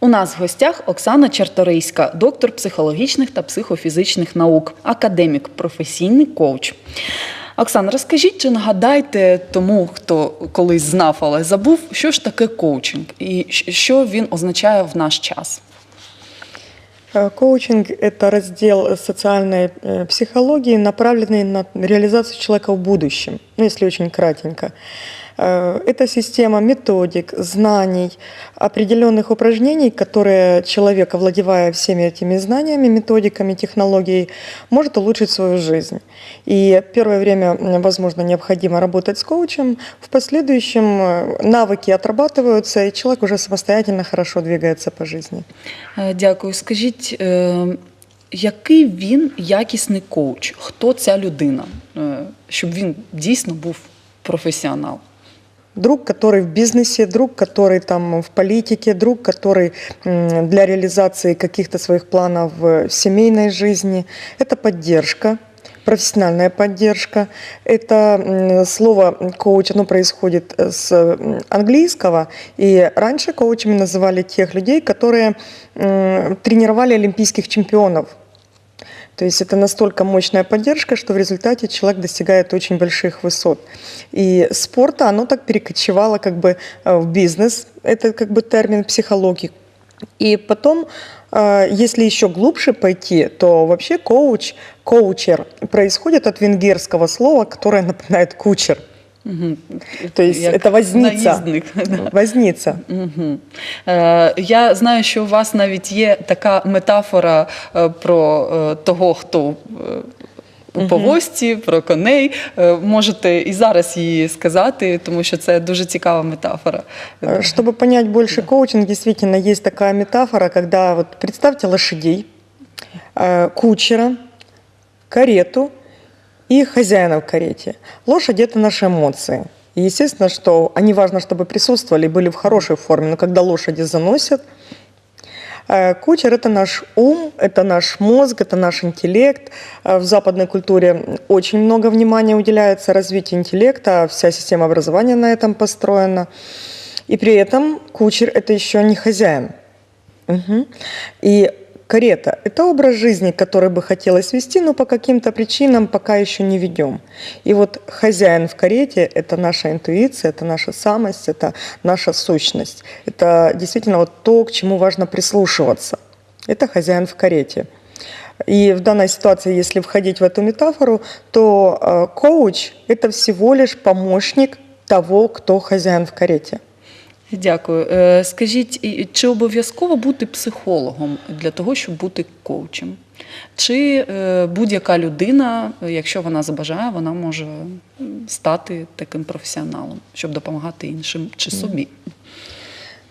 У нас в гостях Оксана Чарторийська, доктор психологічних та психофізичних наук, академік, професійний коуч. Оксана, розкажіть чи нагадайте тому, хто колись знав, але забув, що ж таке коучинг і щ- що він означає в наш час? Э, Коучинг – это раздел социальной э, психологии, направленный на реализацию человека в будущем, ну, если очень кратенько. Э, Это система методик, знаний, определенных упражнений, которые человек, овладевая всеми этими знаниями, методиками, технологией, может улучшить свою жизнь. И первое время, м, возможно, необходимо работать с коучем, в последующем э, навыки отрабатываются, и человек уже самостоятельно хорошо двигается по жизни. Е, Дякую. Скажіть, е, який він якісний коуч? Хто ця людина? Е, Щоб він дійсно був професіонал. Друг, который в бизнесе, друг, который там в политике, друг, который для реализации каких-то своих планов в семейной жизни. Это поддержка, профессиональная поддержка. Это слово коуч, оно происходит с английского. И раньше коучами называли тех людей, которые тренировали олимпийских чемпионов. То есть это настолько мощная поддержка, что в результате человек достигает очень больших высот. И спорта оно так перекочевало как бы э, в бизнес, это как бы термин психологии. И потом, э, если еще глубже пойти, то вообще коуч, коучер происходит от венгерского слова, которое напоминает кучер. Угу. То есть это возница. Наїзник. да. Возница. Угу. Е, я знаю, що у вас навіть є така метафора е, про е, того, хто е, у повозці, про коней. Е, можете і зараз її сказати, тому що це дуже цікава метафора. Э, Чтобы понять больше коучинг, действительно есть такая метафора, когда вот представьте лошадей, э, кучера, карету и хозяина в карете. Лошадь – это наши эмоции. И естественно, что они важно, чтобы присутствовали, были в хорошей форме, но когда лошади заносят, Э, Кучер – это наш ум, это наш мозг, это наш интеллект. Э, В западной культуре очень много внимания уделяется развитию интеллекта, вся система образования на этом построена. И при этом кучер – это еще не хозяин. Мгм. И карета – это образ жизни, который бы хотелось вести, но по каким-то причинам пока еще не ведем. И вот хозяин в карете – это наша интуиция, это наша самость, это наша сущность. Это действительно вот то, к чему важно прислушиваться. Это хозяин в карете. И в данной ситуации, если входить в эту метафору, то э, коуч – это всего лишь помощник того, кто хозяин в карете. Дякую. Е, Скажіть, чи обов'язково бути психологом для того, щоб бути коучем? Чи е, будь-яка людина, якщо вона забажає, вона може стати таким професіоналом, щоб допомагати іншим чи собі?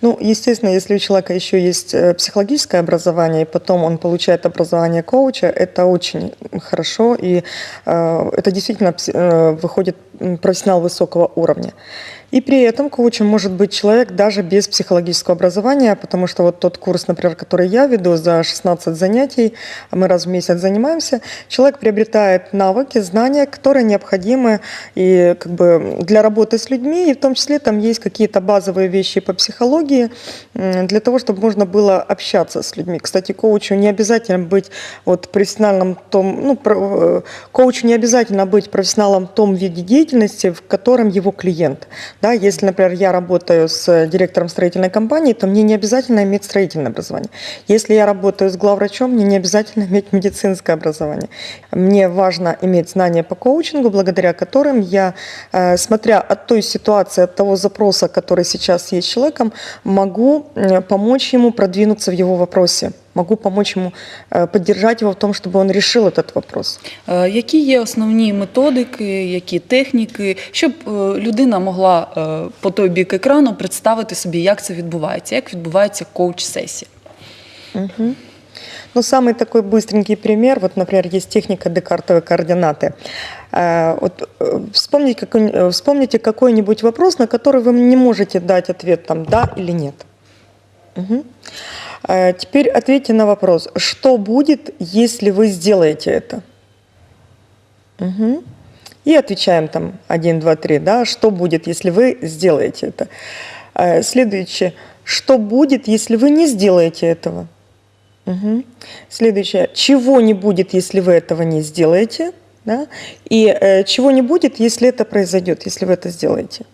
Ну, естественно, если у человека еще есть э, психологическое образование, и потом он получает образование коуча, это очень хорошо, и э, это действительно э, выходит профессионал высокого уровня. И при этом коучем может быть человек даже без психологического образования, потому что вот тот курс, например, который я веду за 16 занятий, а мы раз в месяц занимаемся, человек приобретает навыки, знания, которые необходимы и как бы для работы с людьми, и в том числе там есть какие-то базовые вещи по психологии м, для того, чтобы можно было общаться с людьми. Кстати, коучу не обязательно быть вот профессиональным том, ну, э, коучу не обязательно быть профессионалом в том виде деятельности, в котором его клиент. Да, если, например, я работаю с директором строительной компании, то мне не обязательно иметь строительное образование. Если я работаю с главврачом, мне не обязательно иметь медицинское образование. Мне важно иметь знания по коучингу, благодаря которым я, э, смотря от той ситуации, от того запроса, который сейчас есть человеком, могу э, помочь ему продвинуться в его вопросе. Могу помочь ему, э, поддержать его в том, чтобы он решил этот вопрос. Е, Які є основні методики, які техніки, щоб е, людина могла е, по той бік екрану представити собі, як це відбувається, як відбувається коуч-сесія? Ну, самый такой быстренький пример, вот, например, есть техника декартовой координаты. Э, Вот, э, вспомните, какой, э, вспомните какой-нибудь вопрос, на который вы не можете дать ответ там «да» или «нет». Э, Теперь ответьте на вопрос, что будет, если вы сделаете это? Мгм. И отвечаем там 1, 2, 3, да, что будет, если вы сделаете это. Следующее, Что будет, если вы не сделаете этого? Мгм. Следующее. Чего не будет, если вы этого не сделаете? Да? И э, чего не будет, если это произойдет, если вы это сделаете?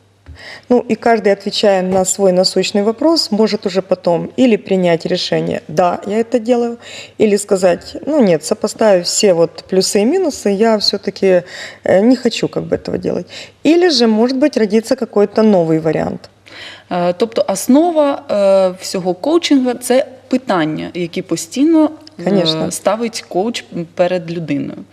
Ну и каждый, отвечая на свой насущный вопрос, может уже потом или принять решение, да, я это делаю, или сказать, ну нет, сопоставив все вот плюсы и минусы, я все-таки не хочу как бы этого делать. Или же, может быть, родится какой-то новый вариант. Е, Тобто основа е, всього коучингу це питання, які постійно Конечно. ставить коуч перед людиною.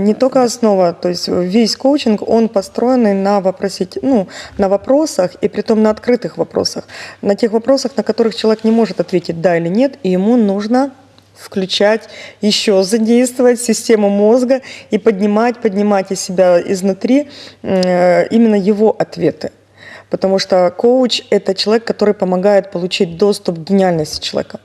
Не только основа, то есть весь коучинг, он построенный на, вопросить, ну, на вопросах, и притом на открытых вопросах. На тех вопросах, на которых человек не может ответить да или нет, и ему нужно включать еще, задействовать систему мозга и поднимать, поднимать из себя изнутри именно его ответы. Потому что коуч – это человек, который помогает получить доступ к гениальности человека.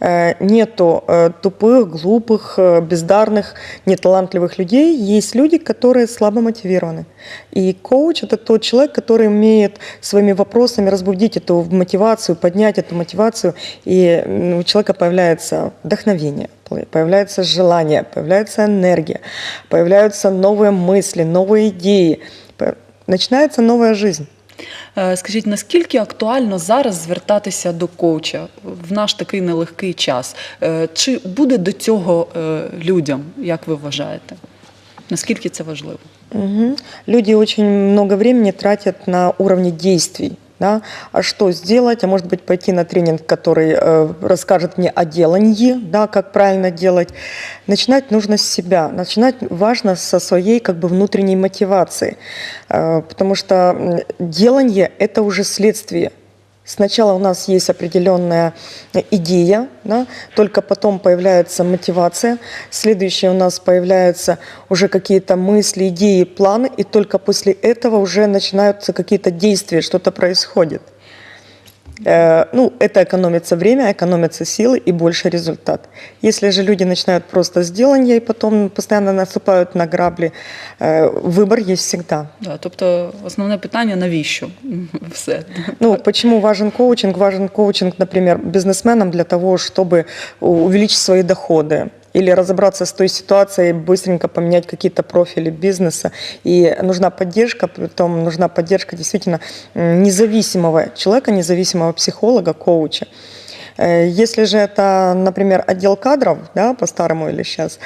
Э, Нету э, тупых, глупых, э, бездарных, неталантливых людей. Есть люди, которые слабо мотивированы. И коуч – это тот человек, который умеет своими вопросами разбудить эту мотивацию, поднять эту мотивацию, и у человека появляется вдохновение, появляется желание, появляется энергия, появляются новые мысли, новые идеи, начинается новая жизнь. Е, Скажіть, наскільки актуально зараз звертатися до коуча в наш такий нелегкий час? Е, Чи буде до цього е, людям, як ви вважаєте? Наскільки це важливо? Угу. Люди очень много времени тратят на уровне действий. Да? А что сделать? А может быть пойти на тренинг, который э, расскажет мне о делании, да, как правильно делать. Начинать нужно с себя. Начинать важно со своей как бы внутренней мотивации. Э, потому что делание – это уже следствие. Сначала у нас есть определенная идея, да, только потом появляется мотивация, следующее у нас появляются уже какие-то мысли, идеи, планы, и только после этого уже начинаются какие-то действия, что-то происходит. Э, Ну, это экономится время, экономятся силы и больше результат. Если же люди начинают просто с делания и потом постоянно наступают на грабли, э, выбор есть всегда. Да, тобто основне питання навіщо? Все. Ну, почему важен коучинг? Важен коучинг, например, бизнесменам для того, чтобы увеличить свои доходы или разобраться с той ситуацией, быстренько поменять какие-то профили бизнеса. И нужна поддержка, притом нужна поддержка действительно независимого человека, независимого психолога, коуча. Э, Если же это, например, отдел кадров, да, по-старому или сейчас,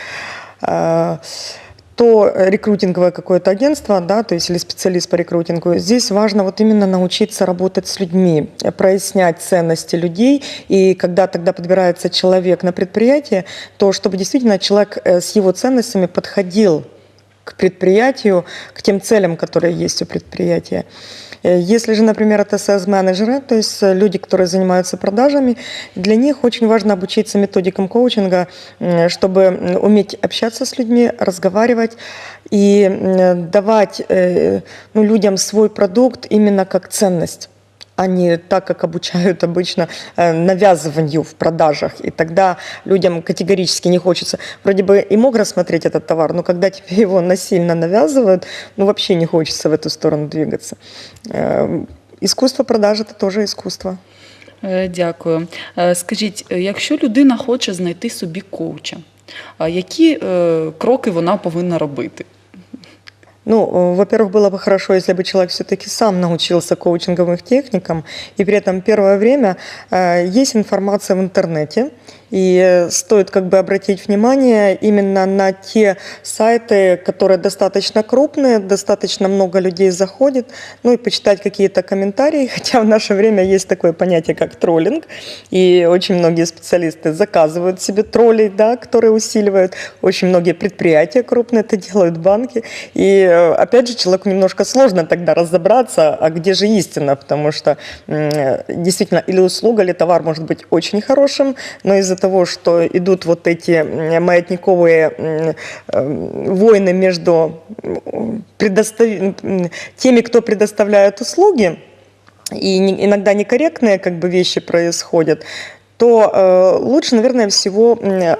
то рекрутинговое какое-то агентство, да, то есть или специалист по рекрутингу, здесь важно вот именно научиться работать с людьми, э, прояснять ценности людей, и когда тогда подбирается человек на предприятие, то чтобы действительно человек э, с его ценностями подходил к предприятию, к тем целям, которые есть у предприятия. Э, Если же, например, это sales-менеджеры, то есть э, люди, которые занимаются продажами, для них очень важно обучиться методикам коучинга, чтобы уметь общаться с людьми, разговаривать и давать э, ну, людям свой продукт именно как ценность а не так, как обучают обычно э, навязыванию в продажах. И тогда людям категорически не хочется. Вроде бы и мог рассмотреть этот товар, но когда тебе его насильно навязывают, ну вообще не хочется в эту сторону двигаться. Э, Искусство продажи – это тоже искусство. Е, Дякую. Е, Скажіть, е, якщо людина хоче знайти собі коуча, а які е, кроки вона повинна робити? Ну, э, во-первых, было бы хорошо, если бы человек все-таки сам научился коучинговым техникам, и при этом первое время э, есть информация в интернете, и э, стоит как бы обратить внимание именно на те сайты, которые достаточно крупные, достаточно много людей заходит, ну и почитать какие-то комментарии, хотя в наше время есть такое понятие, как троллинг, и очень многие специалисты заказывают себе троллей, да, которые усиливают, очень многие предприятия крупные это делают, банки, и э, опять же человеку немножко сложно тогда разобраться, а где же истина, потому что э, действительно или услуга, или товар может быть очень хорошим, но из-за того, что идут вот эти маятниковые э, войны между предостав- теми, кто предоставляет услуги, и иногда некорректные как бы вещи происходят, то э, лучше, наверное, всего э,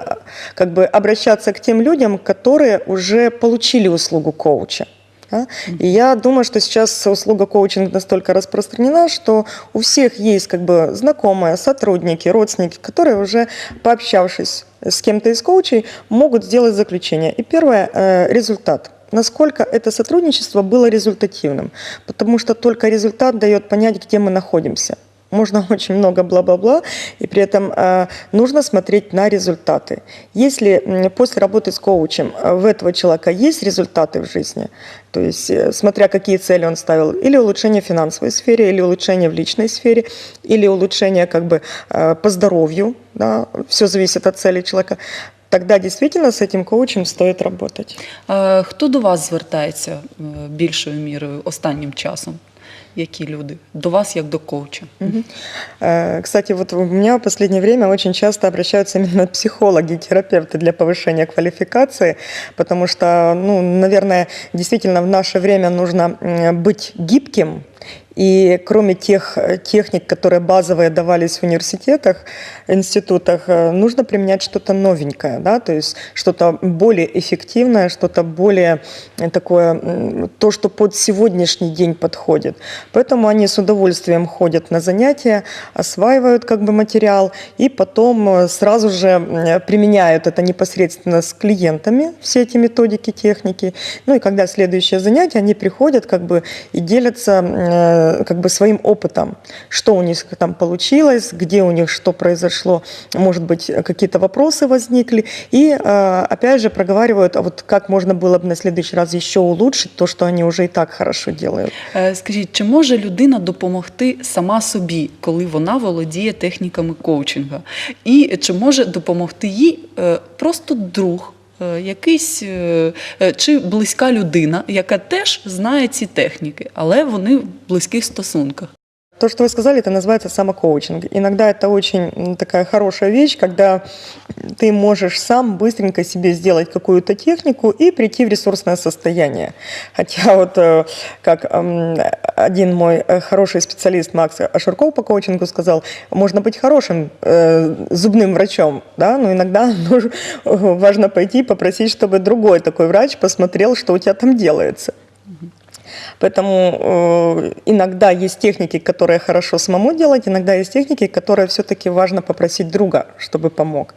как бы обращаться к тем людям, которые уже получили услугу коуча. Да. И я думаю, что сейчас услуга коучинг настолько распространена, что у всех есть как бы знакомые, сотрудники, родственники, которые уже пообщавшись с кем-то из коучей, могут сделать заключение. И первое э, – результат – насколько это сотрудничество было результативным. Потому что только результат дает понять, где мы находимся. Можно очень много бла-бла-бла, и при этом э, нужно смотреть на результаты. Если м, после работы с коучем э, у этого человека есть результаты в жизни, то есть э, смотря какие цели он ставил, или улучшение в финансовой сфере, или улучшение в личной сфере, или улучшение как бы э, по здоровью, да, все зависит от цели человека, тогда действительно с этим коучем стоит работать. Е, Хто до вас звертається е, більшою мірою останнім часом? Які люди? До вас як до коуча? Э, Кстати, вот у меня в последнее время очень часто обращаются именно психологи, терапевты для повышения квалификации, потому что, ну, наверное, действительно в наше время нужно быть гибким, и кроме тех э, техник, которые базовые давались в университетах, институтах, э, нужно применять что-то новенькое, да, то есть что-то более эффективное, что-то более э, такое, то, что под сегодняшний день подходит. Поэтому они с удовольствием ходят на занятия, осваивают как бы материал и потом сразу же применяют это непосредственно с клиентами, все эти методики, техники. Ну и когда следующее занятие, они приходят как бы и делятся как бы своим опытом, что у них там получилось, где у них что произошло, может быть, какие-то вопросы возникли, и э, опять же проговаривают, а вот как можно было бы на следующий раз еще улучшить то, что они уже и так хорошо делают. Е, Скажіть, чи може людина допомогти сама собі, коли вона володіє техніками коучинга? І чи може допомогти їй е, просто друг? е, Якийсь е, е, чи близька людина, яка теж знає ці техніки, але вони в близьких стосунках. То, что вы сказали, это называется самокоучинг. Иногда это очень такая хорошая вещь, когда ты можешь сам быстренько себе сделать какую-то технику и прийти в ресурсное состояние. Хотя вот э, как один мой э, хороший специалист Макс Ашурков по коучингу сказал, можно быть хорошим э, зубным врачом, да, но иногда важно пойти попросить, чтобы другой такой врач посмотрел, что у тебя там делается. Поэтому э, иногда есть техники, которые хорошо самому делать, иногда есть техники, которые все-таки важно попросить друга, чтобы помог.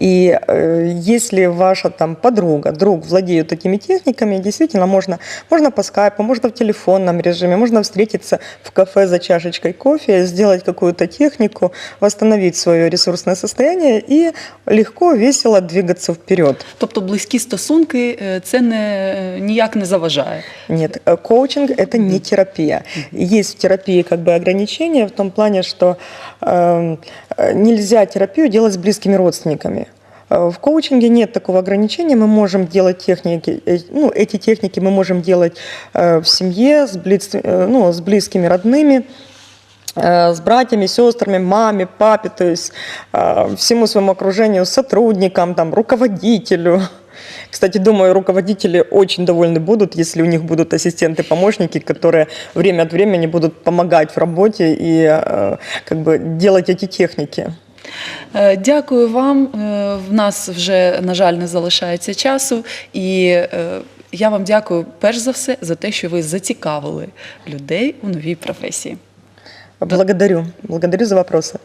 И э, если ваша там подруга, друг владеют такими техниками, действительно можно, можно по скайпу, можно в телефонном режиме, можно встретиться в кафе за чашечкой кофе, сделать какую-то технику, восстановить свое ресурсное состояние и легко, весело двигаться вперед. Тобто близькі стосунки е, це не е, ніяк не заважає. Нет, э, коучинг это не терапия. Есть в терапии как бы ограничения в том плане, что эм, э, нельзя терапию делать с близкими родственниками. Э, В коучинге нет такого ограничения. Мы можем делать техники, э, ну, эти техники мы можем делать э, в семье, с, близ- ну, с близкими родными с братьями, сестрами, маме, папе, то есть всему своему окружению, сотрудникам, там, руководителю. Кстати, думаю, руководители очень довольны будут, если у них будут ассистенты-помощники, которые время от времени будут помогать в работе и э, как бы делать эти техники. Е, Дякую вам. Е, В нас вже, на жаль, не залишається часу. І е, я вам дякую перш за все за те, що ви зацікавили людей у новій професії. Благодарю. Благодарю за вопросы.